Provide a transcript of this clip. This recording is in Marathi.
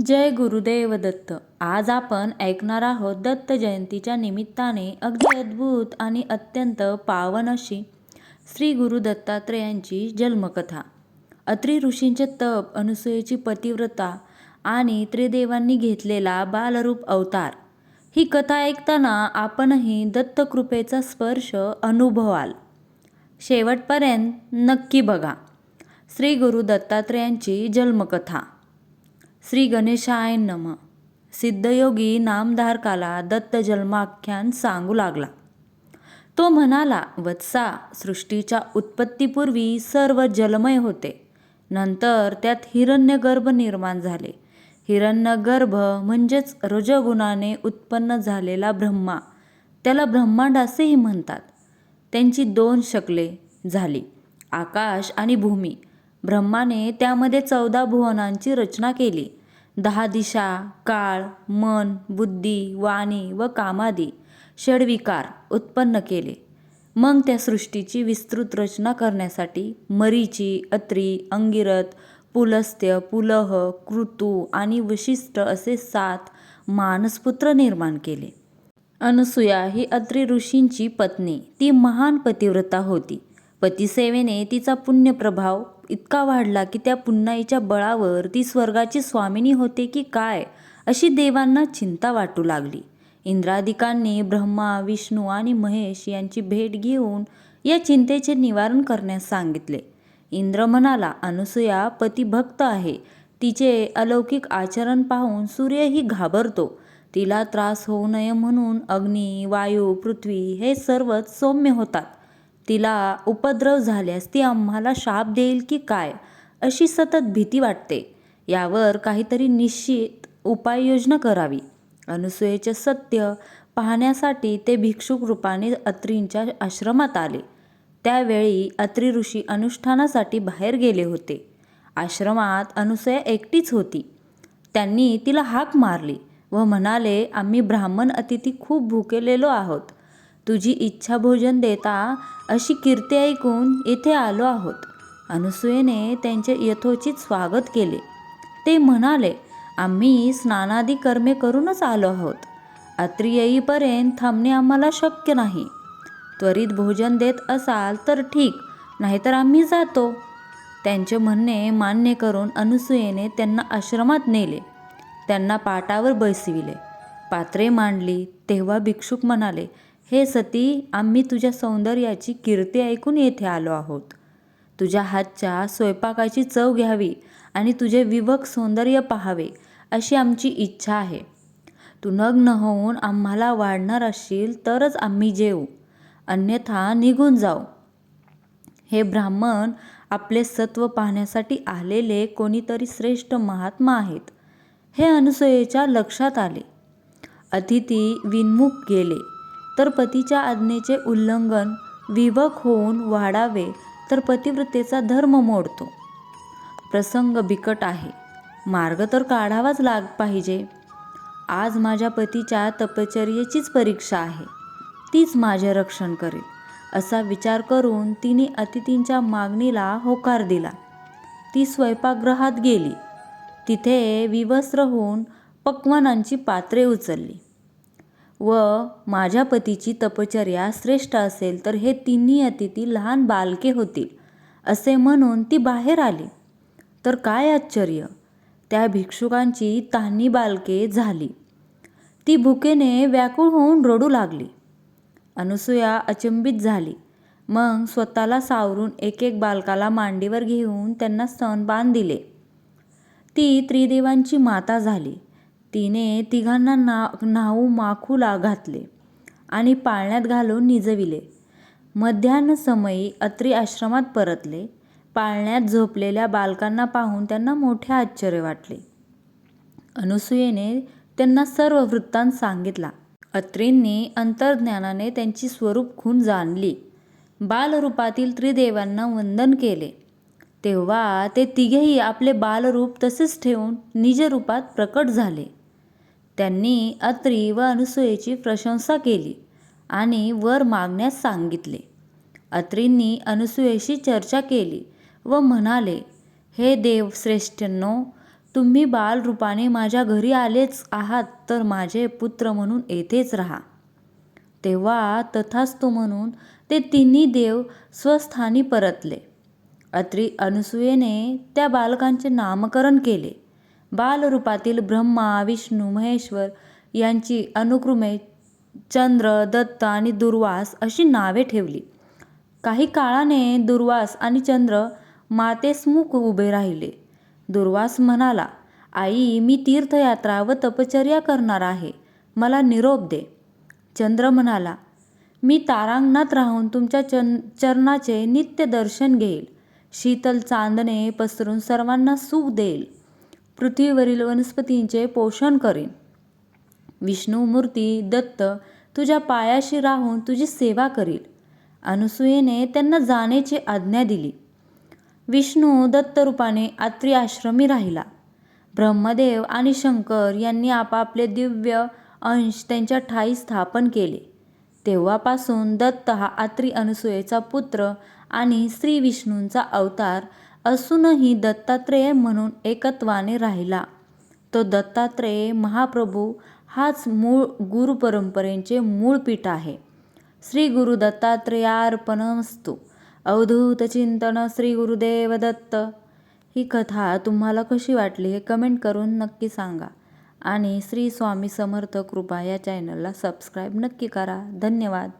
जय गुरुदेव दत्त. आज आपण ऐकणार आहोत दत्त जयंतीच्या निमित्ताने अगदी अद्भुत आणि अत्यंत पावन अशी श्री गुरु दत्तात्रेयांची जन्मकथा. अत्रि ऋषींचे तप अनुसूयेची पतिव्रता आणि त्रिदेवांनी घेतलेला बालरूप अवतार. ही कथा ऐकताना आपणही दत्तकृपेचा स्पर्श अनुभवाल. शेवटपर्यंत नक्की बघा. श्री गुरु दत्तात्रेयांची जन्मकथा. श्री गणेशाय नम. सिद्धयोगी नामधारकाला दत्त जन्माख्यान सांगू लागला. तो म्हणाला वत्सा सृष्टीच्या उत्पत्तीपूर्वी सर्व जलमय होते. नंतर त्यात हिरण्यगर्भ निर्माण झाले. हिरण्यगर्भ म्हणजेच रजगुणाने उत्पन्न झालेला ब्रह्मा. त्याला ब्रह्मांड असेही म्हणतात. त्यांची दोन शकले झाली आकाश आणि भूमी. ब्रह्माने त्यामध्ये चौदा भुवनांची रचना केली. दहा दिशा काळ मन बुद्धी वाणी व कामादी षडविकार उत्पन्न केले. मग त्या सृष्टीची विस्तृत रचना करण्यासाठी मरीची अत्री अंगिरथ पुलस्त्य पुलह कृतू आणि वशिष्ठ असे सात मानसपुत्र निर्माण केले. अनसूया ही अत्री ऋषींची पत्नी. ती महान पतिव्रता होती. पतिसेवेने तिचा पुण्यप्रभाव इतका वाढला की त्या पुन्नाईच्या बळावर ती स्वर्गाची स्वामिनी होते की काय अशी देवांना चिंता वाटू लागली. इंद्रादिकांनी ब्रह्मा विष्णू आणि महेश यांची भेट घेऊन या चिंतेचे निवारण करण्यास सांगितले. इंद्र म्हणाला अनुसूया पतिभक्त आहे. तिचे अलौकिक आचरण पाहून सूर्यही घाबरतो. तिला त्रास होऊ नये म्हणून अग्नी वायू पृथ्वी हे सर्वच सौम्य होतात. तिला उपद्रव झाल्यास ती आम्हाला शाप देईल की काय अशी सतत भीती वाटते. यावर काहीतरी निश्चित उपाययोजना करावी. अनुसूयेचे सत्य पाहण्यासाठी ते भिक्षुक रूपाने अत्रींच्या आश्रमात आले. त्यावेळी अत्री ऋषी अनुष्ठानासाठी बाहेर गेले होते. आश्रमात अनुसूया एकटीच होती. त्यांनी तिला हाक मारली व म्हणाले आम्ही ब्राह्मण अतिथी खूप भुकेलेलो आहोत. तुझी इच्छा भोजन देता अशी कीर्ती ऐकून येथे आलो आहोत. अनुसूयेने त्यांचे यथोचित स्वागत केले. ते म्हणाले आम्ही स्नानादी कर्मे करूनच आलो आहोत. अत्री येईपर्यंत थांबणे आम्हाला शक्य नाही. त्वरित भोजन देत असाल तर ठीक नाहीतर आम्ही जातो. त्यांचे म्हणणे मान्य करून अनुसूयेने त्यांना आश्रमात नेले. त्यांना पाटावर बसविले. पात्रे मांडली. तेव्हा भिक्षुक म्हणाले हे सती आम्ही तुझ्या सौंदर्याची कीर्ती ऐकून येथे आलो आहोत. तुझ्या हातच्या स्वयंपाकाची चव घ्यावी आणि तुझे विवक सौंदर्य पाहावे अशी आमची इच्छा आहे. तू नग्न होऊन आम्हाला वाढणार असशील तरच आम्ही जेवू अन्यथा निघून जाऊ. हे ब्राह्मण आपले सत्व पाहण्यासाठी आलेले कोणीतरी श्रेष्ठ महात्मा आहेत. हे अनुसयेच्या लक्षात आले. अतिथी विनमुख गेले. तर पतीच्या आज्ञेचे उल्लंघन विवक होऊन वाढावे तर पतिव्रतेचा धर्म मोडतो. प्रसंग बिकट आहे. मार्ग तर काढावाच लाग पाहिजे. आज माझ्या पतीच्या तपचर्येचीच परीक्षा आहे. तीच माझे रक्षण करेल असा विचार करून तिने अतिथींच्या मागणीला होकार दिला. ती स्वयंपाकगृहात गेली. तिथे विवस्त्र होऊन पक्वानांची पात्रे उचलली. व माझ्या पतीची तपचर्या श्रेष्ठ असेल तर हे तिन्ही अतिथी लहान बालके होतील असे म्हणून ती बाहेर आली. तर काय आश्चर्य! त्या भिक्षुकांची तान्ही बालके झाली. ती भुकेने व्याकुळ होऊन रडू लागली. अनुसूया अचंबित झाली. मग स्वतःला सावरून एक एक बालकाला मांडीवर घेऊन त्यांना स्तनपान दिले. ती त्रिदेवांची माता झाली. तिने तिघांना ना न्हाऊ माखूला घातले आणि पाळण्यात घालून निजविले. मध्यान्ह समयी अत्री आश्रमात परतले. पाळण्यात झोपलेल्या बालकांना पाहून त्यांना मोठे आश्चर्य वाटले. अनुसूयेने त्यांना सर्व वृत्तांत सांगितला. अत्रींनी अंतर्ज्ञानाने त्यांची स्वरूप खून जाणली. बालरूपातील त्रिदेवांना वंदन केले. तेव्हा ते तिघेही आपले बालरूप तसेच ठेवून निजरूपात प्रकट झाले. त्यांनी अत्री व अनुसूयेची प्रशंसा केली आणि वर मागण्यास सांगितले. अत्रींनी अनुसूयेशी चर्चा केली व म्हणाले हे देवश्रेष्ठनो तुम्ही बालरूपाने माझ्या घरी आलेच आहात तर माझे पुत्र म्हणून येथेच राहा तेव्हा तथास्तु म्हणून ते तिन्ही देव स्वस्थानी परतले. अत्री अनुसूयेने त्या बालकांचे नामकरण केले. बालरूपातील ब्रह्मा विष्णू महेश्वर यांची अनुक्रमे चंद्र दत्त आणि दुर्वास अशी नावे ठेवली. काही काळाने दुर्वास आणि चंद्र मातेसमुख उभे राहिले. दुर्वास म्हणाला आई मी तीर्थयात्रा व तपचर्या करणार आहे. मला निरोप दे. चंद्र म्हणाला मी तारांगणात राहून तुमच्या चन चरणाचे नित्य दर्शन घेईल. शीतल चांदणे पसरून सर्वांना सुख देईल. पृथ्वीवरील वनस्पतींचे पोषण करीन. विष्णुमूर्ती दत्त तुझ्या पायाशी राहून तुझी सेवा करील. अनुसूयेने त्यांना जाण्याची आज्ञा दिली. विष्णू दत्तरूपाने आत्री आश्रमी राहिला. ब्रह्मदेव आणि शंकर यांनी आपापले दिव्य अंश त्यांच्या ठाई स्थापन केले. तेव्हापासून दत्त हा आत्री अनुसूयेचा पुत्र आणि श्री विष्णूंचा अवतार असूनही दत्तात्रेय म्हणून एकत्वाने राहिला. तो दत्तात्रेय महाप्रभू हाच मूळ गुरुपरंपरेचे मूळ पीठ आहे. श्री गुरु दत्तात्रेयार्पणमस्तु. अवधूत चिंतन श्री गुरुदेव दत्त. ही कथा तुम्हाला कशी वाटली हे कमेंट करून नक्की सांगा. आणि श्री स्वामी समर्थ कृपा या चॅनलला सबस्क्राईब नक्की करा. धन्यवाद.